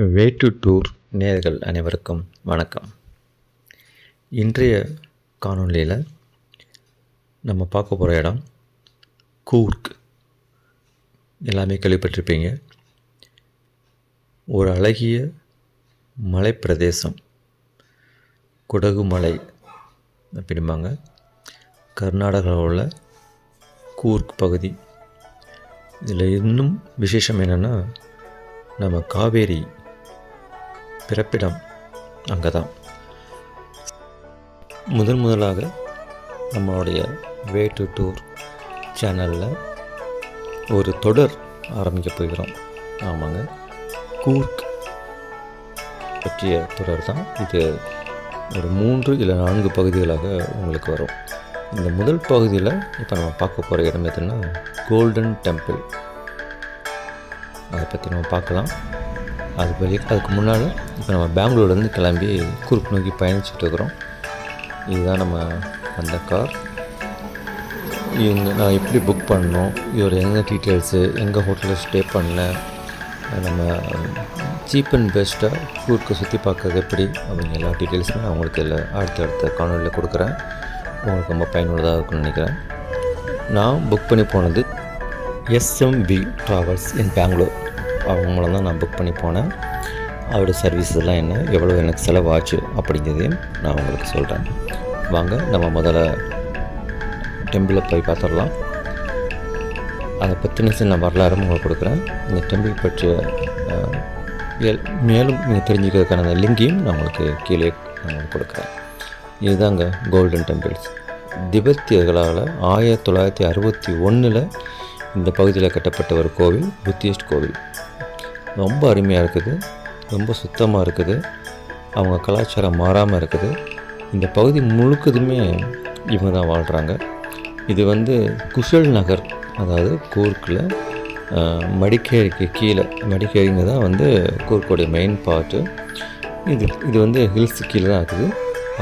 Way to tour நேர்கள் அனைவருக்கும் வணக்கம். இன்றைய காணொளியில் நம்ம பார்க்க போகிற இடம் கூர்க். எல்லாமே கேள்விப்பட்டிருப்பீங்க. ஒரு அழகிய மலைப்பிரதேசம். குடகு மலை அப்படிம்பாங்க. கர்நாடகாவில் உள்ள கூர்க் பகுதி. இதில் இன்னும் விசேஷம் என்னென்னா நம்ம காவேரி பிறப்பிடம் அங்கே தான் முதன் முதலாக நம்மளுடைய வே டு டூர் சேனலில் ஒரு தொடர் ஆரம்பிக்க போகிறோம். ஆமாங்க. கூர்க் பற்றிய தொடர் தான். இது ஒரு மூன்று இல்லை நான்கு பகுதிகளாக உங்களுக்கு வரும். இந்த முதல் பகுதியில் இப்போ நம்ம பார்க்க போகிற இடம் எதுன்னா கோல்டன் டெம்பிள் அதை பற்றி நம்ம பார்க்கலாம். அது வெளியே அதுக்கு முன்னால் இப்போ நம்ம பெங்களூர்லேருந்து கிளம்பி குறுக்கு நோக்கி பயணிச்சுட்டு இருக்கிறோம். இதுதான் நம்ம அந்த கார். இவங்க நான் எப்படி புக் பண்ணோம் இவர் எங்கே டீட்டெயில்ஸு எங்கள் ஹோட்டலில் ஸ்டே பண்ணல? நம்ம சீப் அண்ட் பெஸ்ட்டாக ஊருக்கு சுற்றி பார்க்கறது எப்படி? அப்படிங்க எல்லா டீட்டெயில்ஸுமே நான் உங்களுக்கு இல்லை அடுத்த அடுத்த காணொலியில் கொடுக்குறேன். உங்களுக்கு ரொம்ப பயனுள்ளதாக இருக்கும்னு நினைக்கிறேன். நான் புக் பண்ணி போனது எஸ்எம்பி ட்ராவல்ஸ் இன் பெங்களூர் அவங்க மூலம் தான் நான் புக் பண்ணி போனேன். அவரோட சர்வீஸ் எல்லாம் என்ன? எவ்வளோ எனக்கு செலவாச்சு அப்படிங்கிறதையும் நான் உங்களுக்கு சொல்கிறேன் வாங்க நம்ம முதல்ல டெம்பிளில் போய் பார்த்துடலாம். அதை பற்றின சின்ன வரலாறும் உங்களுக்கு கொடுக்குறேன். இந்த டெம்பிள் பற்றிய மேலும் நீங்கள் தெரிஞ்சுக்கிறதுக்கான அந்த லிங்கையும் நான் உங்களுக்கு கீழே நான் கொடுக்குறேன். இதுதாங்க கோல்டன் டெம்பிள்ஸ் திபெத்தியர்களால் ஆயிரத்தி தொள்ளாயிரத்தி அறுபத்தி ஒன்றில் இந்த பகுதியில் கட்டப்பட்ட ஒரு கோவில் புத்திஸ்ட் கோவில். ரொம்ப அருமையாக இருக்குது. ரொம்ப சுத்தமாக இருக்குது. அவங்க கலாச்சாரம் மாறாமல் இருக்குது. இந்த பகுதி முழுக்கதுமே இவங்க தான் வாழ்கிறாங்க இது வந்து குஷல் நகர் அதாவது கூர்க்கில் மடிக்கேரிக்கு கீழே. மடிக்கேரிங்க தான் வந்து கூர்க்கோடைய மெயின் பார்ட்டு இது இது வந்து ஹில்ஸ் கீழே தான் இருக்குது.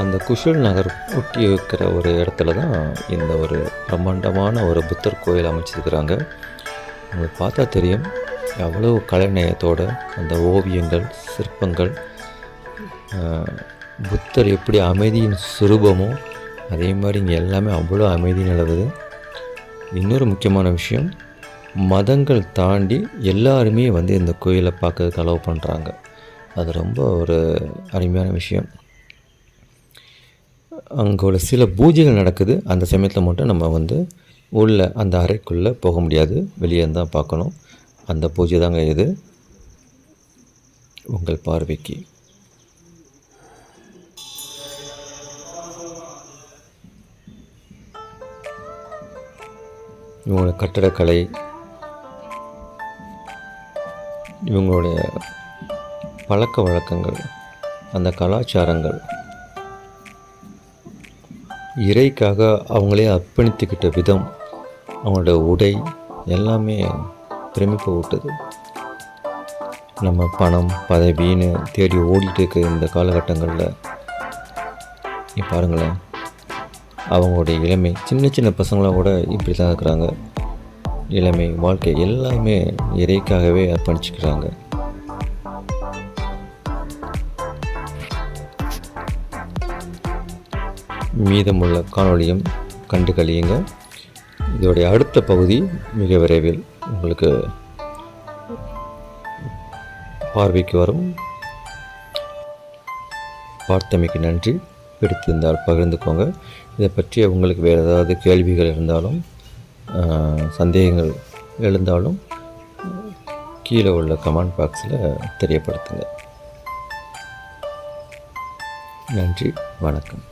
அந்த குஷல் நகர் ஒட்டி இருக்கிற ஒரு இடத்துல தான் இந்த ஒரு பிரம்மாண்டமான ஒரு புத்தர் கோயில் அமைச்சிருக்கிறாங்க. உங்களுக்கு பார்த்தா தெரியும் எவ்வளவு கலைநயத்தோட அந்த ஓவியங்கள் சிற்பங்கள் புத்தர் எப்படி அமைதியின் சுரூபமோ அதே மாதிரி இங்கே எல்லாமே அவ்வளோ அமைதி நிலவுது. இன்னொரு முக்கியமான விஷயம் மதங்கள் தாண்டி எல்லாருமே வந்து இந்த கோயிலை பார்க்கறதுக்கு அலோவ் பண்ணுறாங்க அது ரொம்ப ஒரு அருமையான விஷயம். அங்கே உள்ள சில பூஜைகள் நடக்குது. அந்த சமயத்தில் மட்டும் நம்ம வந்து உள்ள அந்த அறைக்குள்ளே போக முடியாது. வெளியே தான் பார்க்கணும். அந்த பூஜை தாங்க இது. உங்கள் பார்வைக்கு. இவங்களோட கட்டடக்கலை இவங்களுடைய பழக்க வழக்கங்கள் அந்த கலாச்சாரங்கள் இறைக்காக அவங்களே அர்ப்பணித்துக்கிட்ட விதம் அவங்களோட உடை எல்லாமே பிரமிக்க விட்டது நம்ம பணம் பதவின்னு தேடி ஓடிட்டு இருக்க இந்த காலகட்டங்களில் நீ பாருங்களேன். அவங்களுடைய இளமை சின்ன சின்ன பசங்களாக கூட இப்படி தான் இருக்கிறாங்க. இளமை வாழ்க்கை எல்லாமே இறைக்காகவே அர்ப்பணிச்சுக்கிறாங்க. மீதமுள்ள காணொலியும் கண்டு கழியுங்க இதோடைய அடுத்த பகுதி மிக விரைவில் உங்களுக்கு பார்வைக்கு வரும். பார்த்தமைக்கு நன்றி. பிடித்திருந்தால் பகிர்ந்துக்கோங்க. இதை பற்றி உங்களுக்கு வேறு ஏதாவது கேள்விகள் இருந்தாலும் சந்தேகங்கள் எழுந்தாலும் கீழே உள்ள கமெண்ட் பாக்ஸில் தெரியப்படுத்துங்க. நன்றி. வணக்கம்.